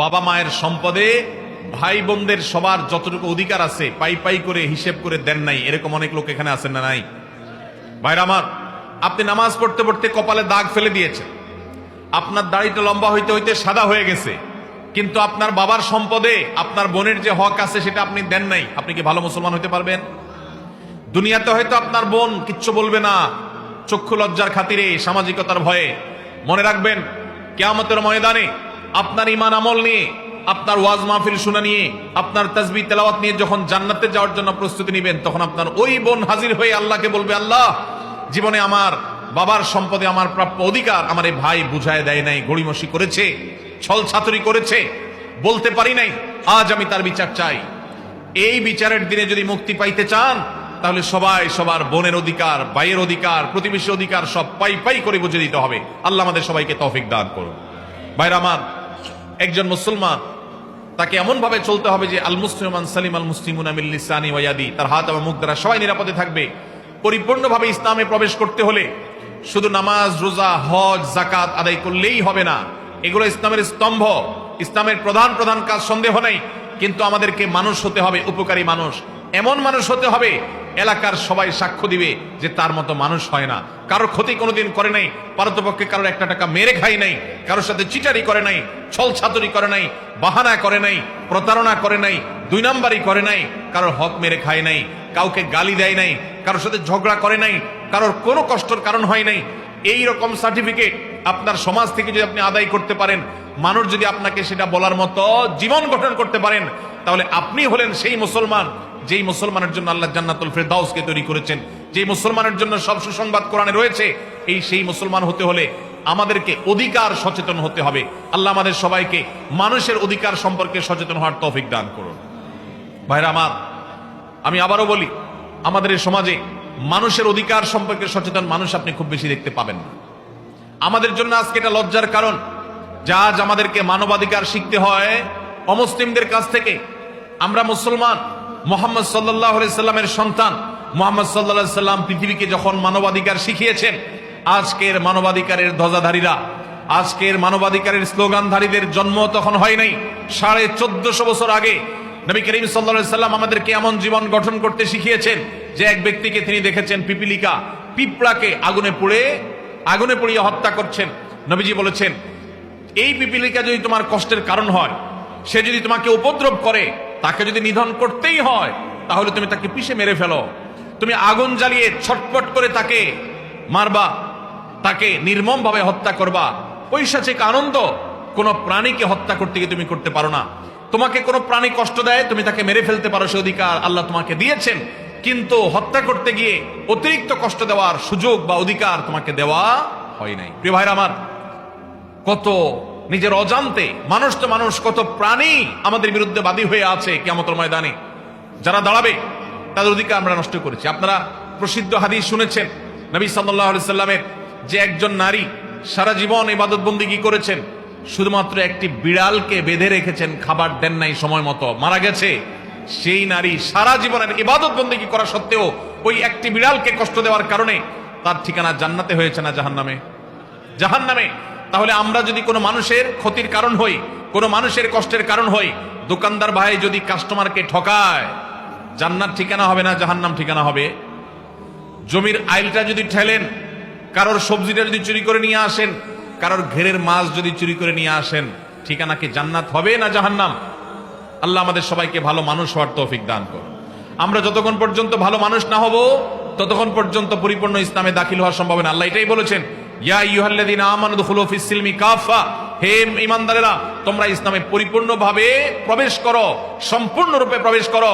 বাবা মায়ের সম্পদে ভাই বোনদের সবার যতটুকু অধিকার আছে, পাই পাই করে হিসেব করে দেন নাই। এরকম অনেক লোক এখানে আছেন না নাই? ভাইরা আমার, আপনি নামাজ পড়তে পড়তে কপালে দাগ ফেলে দিয়েছেন। আপনার দাড়িটা লম্বা হইতে হইতে সাদা হয়ে গেছে। কিন্তু আপনার বাবার সম্পদে আপনার বোনের যে হক আছে সেটা আপনি দেন নাই। আপনি কি ভালো মুসলমান হতে পারবেন? দুনিয়াতে হয়তো আপনার বোন কিচ্ছু বলবে না, চক্ষু লজ্জার খাতিরে, সামাজিকতার ভয়ে। মনে রাখবেন, কেয়ামতের ময়দানে আপনার ইমান আমল নিয়ে, আপনার ওয়াজ মাহফিল শুনা নিয়ে, আপনার তাজবি তেলাওয়াত নিয়ে যখন জান্নাতে যাওয়ার জন্য প্রস্তুতি নেবেন, তখন আপনার ওই বোন হাজির হয়ে আল্লাহকে বলবে, আল্লাহ, জীবনে আমার বাবার সম্পদে আমার প্রাপ্য অধিকার আমার এই ভাই বুঝায় দেয় নাই, গড়িমসি করেছে, ছল ছাতুরি করেছে, বলতে পারি নাই, আজ আমি তার বিচার চাই। এই বিচারের দিনে যদি মুক্তি পাইতে চান, তাহলে সবাই সবার বোনের অধিকার, ভাইয়ের অধিকার প্রতিবেশী অধিকার সব পাই পাই করে বুঝে দিতে হবে। আল্লাহ আমাদের সবাইকে তফিক দান করুন। ভাইরা আমার একজন মুসলমান, তাকে এমন ভাবে চলতে হবে যে আল মুসলিমান সালিম আল মুসলিমুন আমিল্লিসানি ওয়াদি তার হাত এবং মুখ দ্বারা সবাই নিরাপদে থাকবে। পরিপূর্ণভাবে ইসলামে প্রবেশ করতে হলে শুধু নামাজ, রোজা, হজ জাকাত আদায় করলেই হবে না। এগুলো ইসলামের স্তম্ভ। ইসলামের প্রধান প্রধান কাজ সন্দেহ নেই, কিন্তু আমাদেরকে মানুষ হতে হবে, উপকারী মানুষ। এমন মানুষ হতে হবে এলাকার সবাই সাক্ষ্য দিবে যে তার মতো মানুষ হয় না। কারও ক্ষতি কোনোদিন করে নাই, পারতপক্ষে কারোর একটা টাকা মেরে খাই নাই, কারোর সাথে চিটারি করে নাই, ছল ছাতুরি করে নাই, বাহানা করে নাই, প্রতারণা করে নাই, দুই নাম্বারই করে নাই, কারোর হক মেরে খায় নাই, কাউকে গালি দেয় নাই, কারোর সাথে ঝগড়া করে নাই, কারোর কোনো কষ্টর কারণ হয় নাই। এই রকম সার্টিফিকেট আপনার সমাজ থেকে যদি আপনি আদায় করতে পারেন, মানুষ যদি আপনাকে সেটা বলার মতো জীবন গঠন করতে পারেন, তাহলে আপনি হলেন সেই মুসলমান। যেই মুসলমানের জন্য আল্লাহ জান্নাতুল ফেরদাউসকে তৈরি করেছেন, যেই মুসলমানের জন্য সব সুসংবাদ কোরআনে রয়েছে, এই সেই মুসলমান হতে হলে আমাদেরকে অধিকার সচেতন হতে হবে। আল্লাহ আমাদের সবাইকে মানুষের অধিকার সম্পর্কে সচেতন হওয়ার তৌফিক দান করুন। ভাইরা আমার, আমি আবারও বলি, আমাদের এই সমাজে মানুষের অধিকার সম্পর্কে সচেতন মানুষ আপনি খুব বেশি দেখতে পাবেন না। আমাদের জন্য আজকে এটা লজ্জার কারণ যা আজ আমাদেরকে মানবাধিকার শিখতে হয় অমুসলিমদের কাছ থেকে। আমরা মুসলমান মোহাম্মদ সাল্লাহ সাল্লামের সন্তান। মোহাম্মদ সাল্লাহ সাল্লাম পৃথিবীকে যখন মানবাধিকার শিখিয়েছেন, আজকের মানবাধিকারের ধ্বজাধারীরা, আজকের মানবাধিকারের স্লোগানধারীদের জন্ম তখন হয় নাই। সাড়ে চোদ্দশো বছর আগে নবী করিম সাল্লা সাল্লাম আমাদেরকে এমন জীবন গঠন করতে শিখিয়েছেন যে এক ব্যক্তিকে তিনি দেখেছেন পিপিলিকা, পিঁপড়াকে আগুনে পুড়ে, আগুনে পুড়িয়ে হত্যা করছেন। নবীজি বলেছেন, এই পিপিলিকা যদি তোমার কষ্টের কারণ হয়, সে যদি তোমাকে উপদ্রব করে তাকে যদি নিধন করতেই হয়, তাহলে তুমি তাকে পিষে মেরে ফেলো। তুমি আগুন জ্বালিয়ে ছটপট করে তাকে মারবা, তাকে নির্মম ভাবে হত্যা করবা। পৈশাচিক আনন্দ, কোন প্রাণীকে হত্যা করতে গিয়ে তুমি করতে পারো না। তোমাকে কোনো প্রাণী কষ্ট দেয়, তুমি তাকে মেরে ফেলতে পারো, সে অধিকার আল্লাহ তোমাকে দিয়েছেন। কিন্তু হত্যা করতে গিয়ে অতিরিক্ত কষ্ট দেওয়ার সুযোগ বা অধিকার তোমাকে দেওয়া হয় নাই। প্রিয় ভাইরা আমার, কত নিজের অজান্তে মানুষ তো মানুষ, কত প্রাণী আমাদের বিরুদ্ধে বাদী হয়ে আছে কেমতর ময়দানে। যারা দাঁড়াবে, তাদের অধিকার আমরা নষ্ট করেছি। আপনারা প্রসিদ্ধ হাদিস শুনেছেন, নবী সাল্লাহ সাল্লামের যে একজন নারী সারা জীবন ইবাদত বন্দিগি করেছেন? শুধুমাত্র একটি বিড়ালকে বেঁধে রেখেছেন, খাবার দেন নাই সময় মতো। মারা গেছে। সেই নারী সারা জীবনের ইবাদত বন্দিগি করা সত্ত্বেও ওই একটি বিড়ালকে কষ্ট দেওয়ার কারণে তার ঠিকানা জান্নাতে হয়েছে না জাহান নামে জাহান নামে তাহলে আমরা যদি কোনো মানুষের ক্ষতির কারণ হই, কোনো মানুষের কষ্টের কারণ হই, দোকানদার ভাই যদি কাস্টমারকে ঠকায়, জান্নাত ঠিকানা হবে না, জাহান্নাম ঠিকানা হবে? জমির আইলটা যদি ঠেলেন, কারোর সবজিটা যদি চুরি করে নিয়ে আসেন, কারোর ঘেরের মাছ যদি চুরি করে নিয়ে আসেন, ঠিকানা কি জান্নাত হবে না জাহান্নাম? আল্লাহ আমাদের সবাইকে ভালো মানুষ হওয়ার তৌফিক দান করুন। আমরা যতক্ষণ পর্যন্ত ভালো মানুষ না হব, ততক্ষণ পর্যন্ত পরিপূর্ণ ইসলামে দাখিল হওয়ার সম্ভাবনা আল্লাহ এটাই বলেছেন। ইয়া আমানু সিলমি কাফা ইমানদারেরা তোমরা ইসলামে পরিপূর্ণভাবে প্রবেশ করো সম্পূর্ণরূপে প্রবেশ করো।